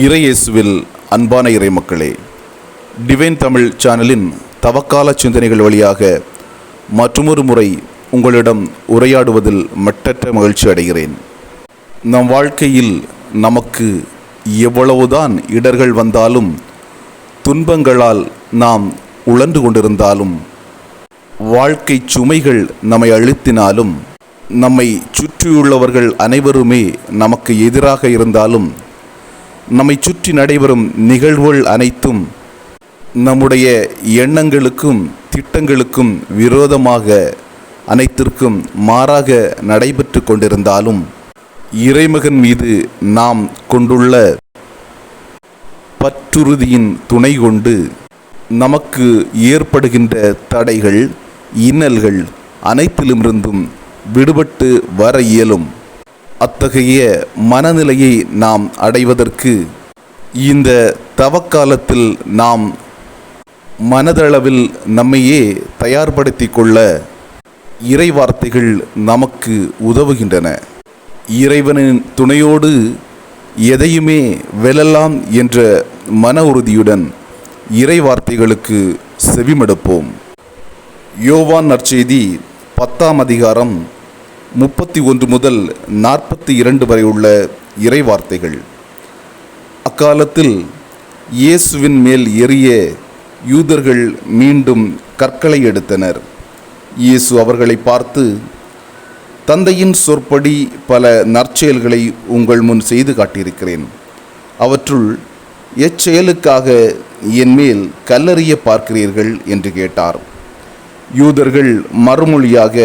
இறையேசுவில் அன்பான இறை மக்களே டிவைன் தமிழ் சேனலின் தவக்கால சிந்தனைகள் வழியாக மற்றொரு முறை உங்களிடம் உரையாடுவதில் மட்டற்ற மகிழ்ச்சி அடைகிறேன். நம் வாழ்க்கையில் நமக்கு எவ்வளவுதான் இடர்கள் வந்தாலும் துன்பங்களால் நாம் உழன்று கொண்டிருந்தாலும் வாழ்க்கை சுமைகள் நம்மை அழுத்தினாலும் நம்மை சுற்றியுள்ளவர்கள் அனைவருமே நமக்கு எதிராக இருந்தாலும் நம்மை சுற்றி நடைபெறும் நிகழ்வுகள் அனைத்தும் நம்முடைய எண்ணங்களுக்கும் திட்டங்களுக்கும் விரோதமாக அனைத்திற்கும் மாறாக நடைபெற்று கொண்டிருந்தாலும் இறைமகன் மீது நாம் கொண்டுள்ள பற்றுறுதியின் துணை கொண்டு நமக்கு ஏற்படுகின்ற தடைகள் இன்னல்கள் அனைத்திலுமிருந்தும் விடுபட்டு வர இயலும். அத்தகைய மனநிலையை நாம் அடைவதற்கு இந்த தவக்காலத்தில் நாம் மனதளவில் நம்மையே தயார்படுத்தி கொள்ள இறைவார்த்தைகள் நமக்கு உதவுகின்றன. இறைவனின் துணையோடு எதையுமே வெல்லலாம் என்ற மன உறுதியுடன் இறைவார்த்தைகளுக்கு செவிமடுப்போம். யோவான் நற்செய்தி பத்தாம் அதிகாரம் முப்பத்தி ஒன்று முதல் நாற்பத்தி இரண்டு வரை உள்ள இறை வார்த்தைகள் அக்காலத்தில் இயேசுவின் மேல் எரிய யூதர்கள் மீண்டும் கற்களை எடுத்தனர். இயேசு அவர்களை பார்த்து தந்தையின் சொற்படி பல நற்செயல்களை உங்கள் முன் செய்து காட்டியிருக்கிறேன். அவற்றுள் எச்செயலுக்காக என் மேல் கல்லறிய பார்க்கிறீர்கள் என்று கேட்டார். யூதர்கள் மறுமொழியாக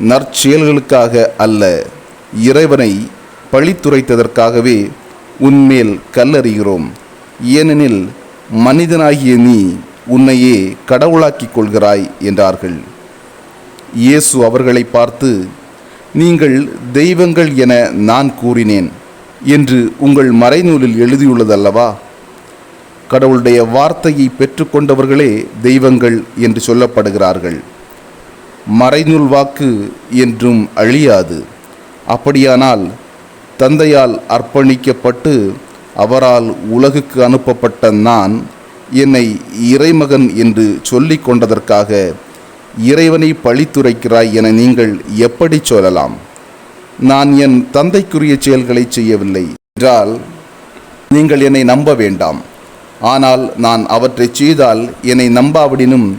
நற்செயல்களுக்காக அல்ல இறைவனை பழித்துரைத்ததற்காகவே உன்மேல் கல்லறிகிறோம். ஏனெனில் மனிதனாகிய நீ உன்னையே கடவுளாக்கிக் கொள்கிறாய் என்றார்கள். இயேசு அவர்களை பார்த்து நீங்கள் தெய்வங்கள் என நான் கூறினேன் என்று உங்கள் மறைநூலில் எழுதியுள்ளதல்லவா? கடவுளுடைய வார்த்தையை பெற்றுக்கொண்டவர்களே தெய்வங்கள் என்று சொல்லப்படுகிறார்கள். மறைநூல் வாக்கு என்றும் அழியாது. அப்படியானால் தந்தையால் அர்ப்பணிக்கப்பட்டு அவரால் உலகுக்கு அனுப்பப்பட்ட நான் என்னை இறைமகன் என்று சொல்லிக் கொண்டதற்காக இறைவனை பழித்துரைக்கிறாய் என நீங்கள் எப்படி சொல்லலாம்? நான் என் தந்தைக்குரிய செயல்களை செய்யவில்லை என்றால் நீங்கள் என்னை நம்ப வேண்டாம். ஆனால் நான் அவற்றைச் செய்தால் என்னை நம்பாவிடினும்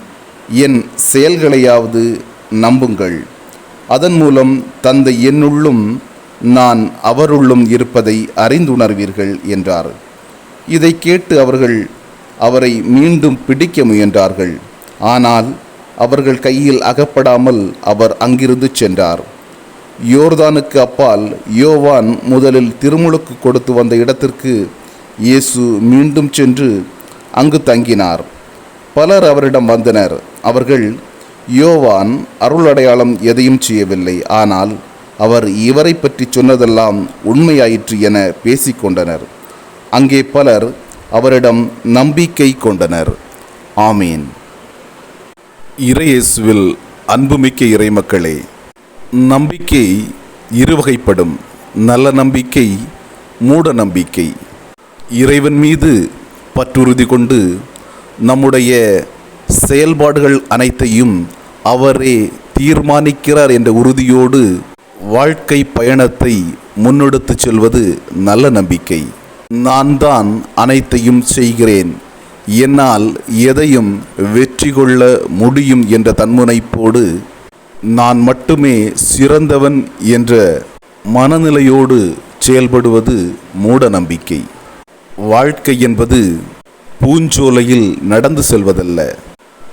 என் செயல்களையாவது நம்புங்கள். அதன் மூலம் தந்தை என்னுள்ளும் நான் அவருள்ளும் இருப்பதை அறிந்துணர்வீர்கள் என்றார். இதை கேட்டு அவர்கள் அவரை மீண்டும் பிடிக்க முயன்றார்கள். ஆனால் அவர்கள் கையில் அகப்படாமல் அவர் அங்கிருந்து சென்றார். யோர்தானுக்கு அப்பால் யோவான் முதலில் திருமுழுக்கு கொடுத்து வந்த இடத்திற்கு இயேசு மீண்டும் சென்று அங்கு தங்கினார். பலர் அவரிடம் வந்தனர். அவர்கள் யோவான் அருள் அடையாளம் எதையும் செய்யவில்லை. ஆனால் அவர் இவரை பற்றி சொன்னதெல்லாம் உண்மையாயிற்று என பேசிக்கொண்டனர். அங்கே பலர் அவரிடம் நம்பிக்கை கொண்டனர். ஆமீன். இறையேசுவில் அன்புமிக்க இறைமக்களே நம்பிக்கை இருவகைப்படும். நல்ல நம்பிக்கை மூட நம்பிக்கை. இறைவன் மீது பற்றுறுதி கொண்டு நம்முடைய செயல்பாடுகள் அனைத்தையும் அவரே தீர்மானிக்கிறார் என்ற உறுதியோடு வாழ்க்கை பயணத்தை முன்னெடுத்துச் செல்வது நல்ல நம்பிக்கை. நான் தான் அனைத்தையும் செய்கிறேன். என்னால் எதையும் வெற்றி கொள்ள முடியும் என்ற தன்முனைப்போடு நான் மட்டுமே சிறந்தவன் என்ற மனநிலையோடு செயல்படுவது மூட நம்பிக்கை. வாழ்க்கை என்பது பூஞ்சோலையில் நடந்து செல்வதல்ல.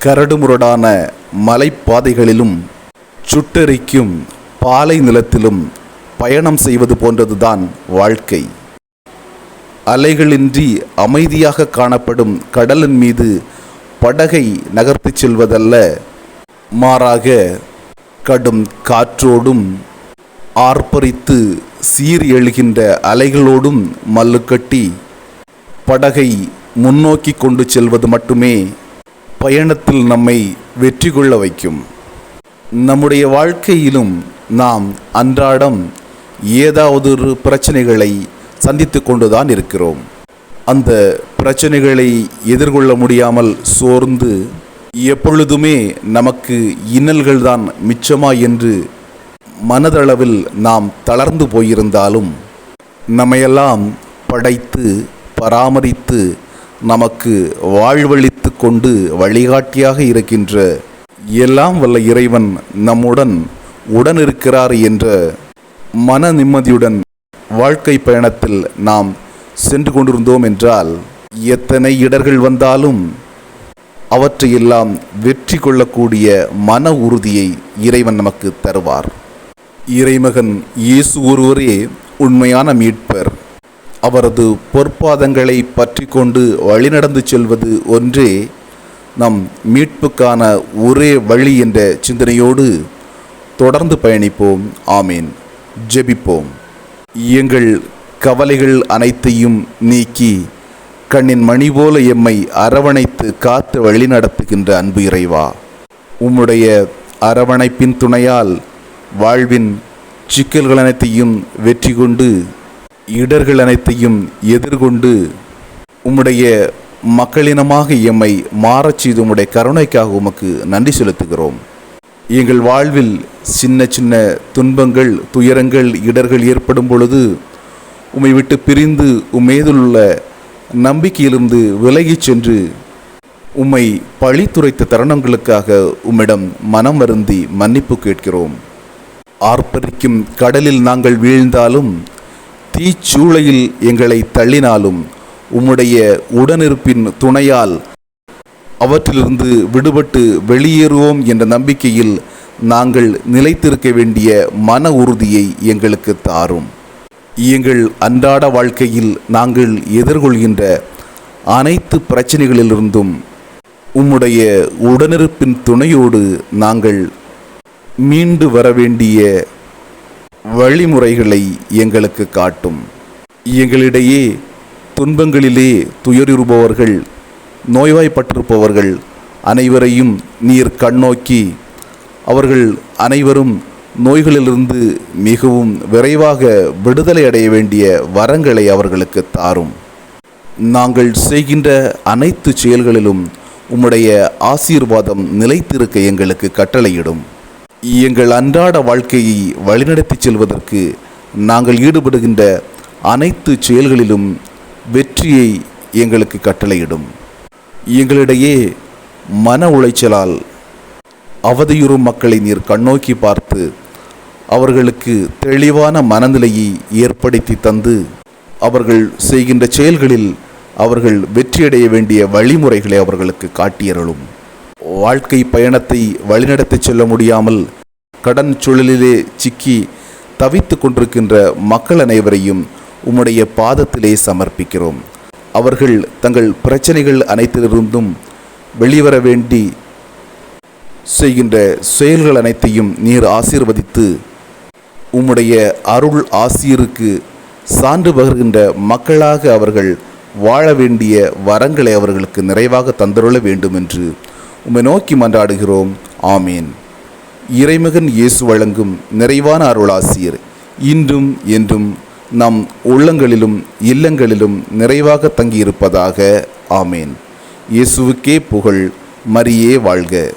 கரடுமுரடான மலைப்பாதைகளிலும் சுட்டெரிக்கும் பாலை நிலத்திலும் பயணம் செய்வது போன்றதுதான் வாழ்க்கை. அலைகளின்றி அமைதியாக காணப்படும் கடலின் மீது படகை நகர்த்திச் செல்வதல்ல. மாறாக கடும் காற்றோடும் ஆர்ப்பரித்து சீர் எழுகின்ற அலைகளோடும் மல்லுக்கட்டி படகை முன்னோக்கி கொண்டு செல்வது மட்டுமே பயணத்தில் நம்மை வெற்றி கொள்ள வைக்கும். நம்முடைய வாழ்க்கையிலும் நாம் அன்றாடம் ஏதாவது ஒரு பிரச்சனைகளை சந்தித்து கொண்டுதான் இருக்கிறோம். அந்த பிரச்சனைகளை எதிர்கொள்ள முடியாமல் சோர்ந்து எப்பொழுதுமே நமக்கு இன்னல்கள் தான் மிச்சமா என்று மனதளவில் நாம் தளர்ந்து போயிருந்தாலும் நம்மையெல்லாம் படைத்து பராமரித்து நமக்கு வாழ்வழித்து கொண்டு வழிகாட்டியாக இருக்கின்ற எல்லாம் வல்ல இறைவன் நம்முடன் உடன் இருக்கிறார் என்ற மன நிம்மதியுடன் வாழ்க்கை பயணத்தில் நாம் சென்று கொண்டிருந்தோம் என்றால் எத்தனை இடர்கள் வந்தாலும் அவற்றையெல்லாம் வெற்றி கொள்ளக்கூடிய மன உறுதியை இறைவன் நமக்கு தருவார். இறைமகன் இயேசு ஒருவரே உண்மையான மீட்பர். அவரது பொற்பாதங்களை பற்றி கொண்டு வழிநடந்து செல்வது ஒன்றே நம் மீட்புக்கான ஒரே வழி என்ற சிந்தனையோடு தொடர்ந்து பயணிப்போம். ஆமீன். ஜெபிப்போம். எங்கள் கவலைகள் அனைத்தையும் நீக்கி கண்ணின் மணி போல எம்மை அரவணைத்து காத்து வழிநடத்துகின்ற அன்பு இறைவா. உம்முடைய அரவணைப்பின் துணையால் வாழ்வின் சிக்கல்கள் அனைத்தையும் வெற்றி கொண்டு இடர்கள் அனைத்தையும் எதிர்கொண்டு உம்முடைய மக்களினமாக எம்மை மாறச் செய்து உம்முடைய கருணைக்காக உமக்கு நன்றி செலுத்துகிறோம். எங்கள் வாழ்வில் சின்ன சின்ன துன்பங்கள் துயரங்கள் இடர்கள் ஏற்படும் பொழுது உம்மை விட்டு பிரிந்து உம்மேதுள்ள நம்பிக்கையிலிருந்து விலகிச் சென்று உம்மை பழித்துரைத்த தருணங்களுக்காக உம்மிடம் மனம் வருந்தி மன்னிப்பு கேட்கிறோம். ஆர்ப்பரிக்கும் கடலில் நாங்கள் வீழ்ந்தாலும் தீச்சூளையில் எங்களை தள்ளினாலும் உம்முடைய உடனிருப்பின் துணையால் அவற்றிலிருந்து விடுபட்டு வெளியேறுவோம் என்ற நம்பிக்கையில் நாங்கள் நிலைத்திருக்க வேண்டிய மன உறுதியை எங்களுக்கு தாரும். எங்கள் அன்றாட வாழ்க்கையில் நாங்கள் எதிர்கொள்கின்ற அனைத்து பிரச்சனைகளிலிருந்தும் உம்முடைய உடனிருப்பின் துணையோடு நாங்கள் மீண்டு வர வேண்டிய வழிமுறைகளை எங்களுக்கு காட்டும். எங்களிடையே துன்பங்களிலே துயருறுபவர்கள் நோய்வாய்ப்பட்டிருப்பவர்கள் அனைவரையும் நீர் கண்ணோக்கி அவர்கள் அனைவரும் நோய்களிலிருந்து மிகவும் விரைவாக விடுதலை அடைய வேண்டிய வரங்களை அவர்களுக்கு தாரும். நாங்கள் செய்கின்ற அனைத்து செயல்களிலும் உம்முடைய ஆசீர்வாதம் நிலைத்திருக்க எங்களுக்கு கட்டளையிடும். எங்கள் அன்றாட வாழ்க்கையை வழிநடத்திச் செல்வதற்கு நாங்கள் ஈடுபடுகின்ற அனைத்து செயல்களிலும் வெற்றியை எங்களுக்கு கட்டளையிடும். எங்களிடையே மன உளைச்சலால் அவதியுறும் மக்களை நீர் கண்ணோக்கி பார்த்து அவர்களுக்கு தெளிவான மனநிலையை ஏற்படுத்தி தந்து அவர்கள் செய்கின்ற செயல்களில் அவர்கள் வெற்றியடைய வேண்டிய வழிமுறைகளை அவர்களுக்கு காட்டியருளும். வாழ்க்கை பயணத்தை வழிநடத்திச் செல்ல முடியாமல் கடன் சூழலிலே சிக்கி தவித்து கொண்டிருக்கின்ற மக்கள் அனைவரையும் உம்முடைய பாதத்திலே சமர்ப்பிக்கிறோம். அவர்கள் தங்கள் பிரச்சனைகள் அனைத்திலிருந்தும் வெளிவர வேண்டி செய்கின்ற செயல்கள் அனைத்தையும் நீர் ஆசீர்வதித்து உம்முடைய அருள் ஆசிரியருக்கு சான்று பகிர்கின்ற மக்களாக அவர்கள் வாழ வேண்டிய வரங்களை அவர்களுக்கு நிறைவாக தந்தருள வேண்டும் என்று உம்மை நோக்கி மன்றாடுகிறோம். ஆமீன். இறைமகன் இயேசு வழங்கும் நிறைவான அருளாசியர். இன்றும் என்றும் நம் உள்ளங்களிலும் இல்லங்களிலும் நிறைவாக தங்கியிருப்பதாக. ஆமேன். இயேசுவுக்கே புகழ் மரியே வாழ்க.